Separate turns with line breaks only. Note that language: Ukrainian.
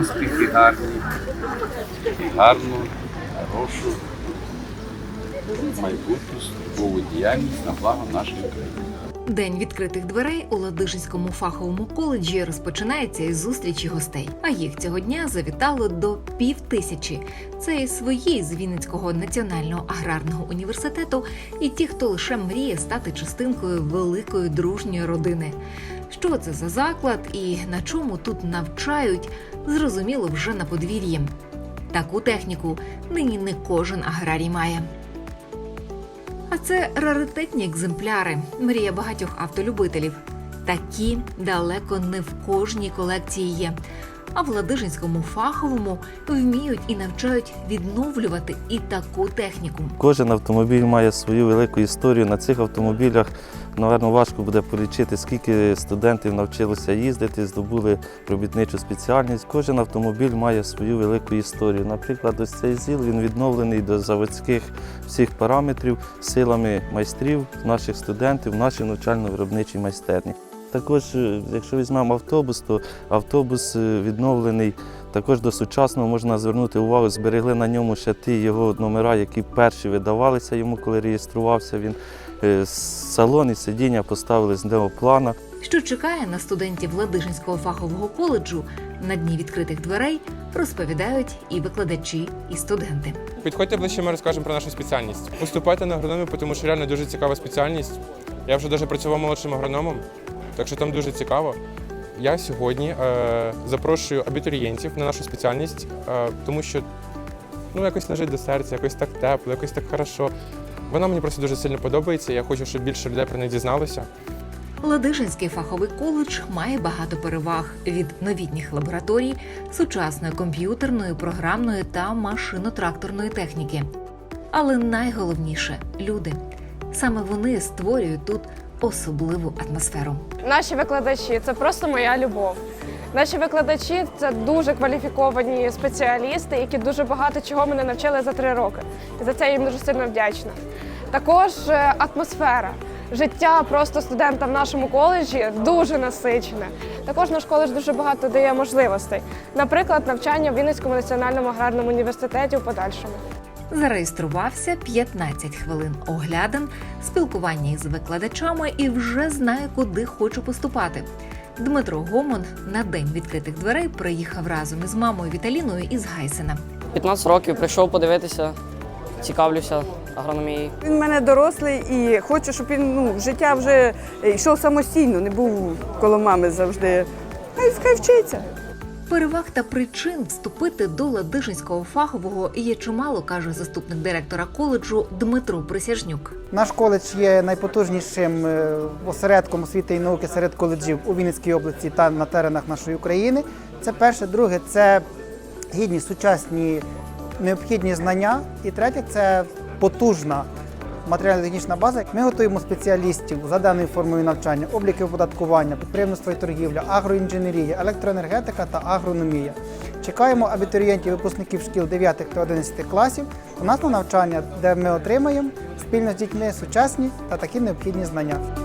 успіхи гарні, гарну, хорошу майбутню службову діяльність на благо нашої країни.
День відкритих дверей у Ладижинському фаховому коледжі розпочинається із зустрічі гостей. А їх цього дня завітало до пів тисячі. Це і свої з Вінницького національного аграрного університету, і ті, хто лише мріє стати частинкою великої дружньої родини. Що це за заклад і на чому тут навчають, зрозуміло вже на подвір'ї. Таку техніку нині не кожен аграрій має. А це раритетні екземпляри, мрія багатьох автолюбителів. Такі далеко не в кожній колекції є. А в Ладижинському фаховому вміють і навчають відновлювати і таку техніку.
Кожен автомобіль має свою велику історію. На цих автомобілях, напевно, важко буде полічити, скільки студентів навчилося їздити, здобули робітничу спеціальність. Кожен автомобіль має свою велику історію. Наприклад, ось цей ЗІЛ він відновлений до заводських всіх параметрів силами майстрів, наших студентів, в нашій навчально-виробничій майстерні. Також, е, якщо візьмемо автобус, то автобус е, відновлений також до сучасного можна звернути увагу, зберегли на ньому ще ті його номера, які перші видавалися йому, коли реєструвався він. Е, Салон і сидіння поставили з неоплана.
Що чекає на студентів Ладижинського фахового коледжу на дні відкритих дверей, розповідають і викладачі, і студенти.
Підходьте ближче, ми розкажемо про нашу спеціальність. Поступайте на агрономію, тому що реально дуже цікава спеціальність. Я вже навіть працював молодшим агрономом, так що там дуже цікаво. Я сьогодні е, запрошую абітурієнтів на нашу спеціальність, е, тому що ну, якось лежить до серця, якось так тепло, якось так хорошо. Вона мені просто дуже сильно подобається. Я хочу, щоб більше людей про неї дізналося.
Ладижинський фаховий коледж має багато переваг від новітніх лабораторій, сучасної комп'ютерної, програмної та машино-тракторної техніки. Але найголовніше люди. Саме вони створюють тут особливу атмосферу.
Наші викладачі це просто моя любов. Наші викладачі це дуже кваліфіковані спеціалісти, які дуже багато чого мене навчили за три роки. І за це я їм дуже сильно вдячна. Також е, атмосфера. Життя просто студента в нашому коледжі дуже насичене. Також наш коледж дуже багато дає можливостей. Наприклад, навчання в Вінницькому національному аграрному університеті у подальшому.
Зареєструвався 15 хвилин оглядин, спілкування із викладачами і вже знає, куди хочу поступати. Дмитро Гомон на день відкритих дверей приїхав разом із мамою Віталіною із Гайсена.
15 років прийшов подивитися, цікавлюся агрономією.
Він в мене дорослий і хочу, щоб він ну, в життя вже йшов самостійно, не був коло мами завжди. Хай, хай вчиться.
Переваг та причин вступити до Ладижинського фахового є чимало, каже заступник директора коледжу Дмитро Присяжнюк.
Наш коледж є найпотужнішим е, осередком освіти і науки серед коледжів у Вінницькій області та на теренах нашої України. Це перше, друге, це гідні сучасні необхідні знання. І третє це потужна матеріально-технічна база. Ми готуємо спеціалістів за даною формою навчання, обліки оподаткування, підприємництво і торгівля, агроінженерія, електроенергетика та агрономія. Чекаємо абітурієнтів, випускників шкіл 9 та 11 класів у нас на навчання, де ми отримаємо спільно з дітьми сучасні та такі необхідні знання.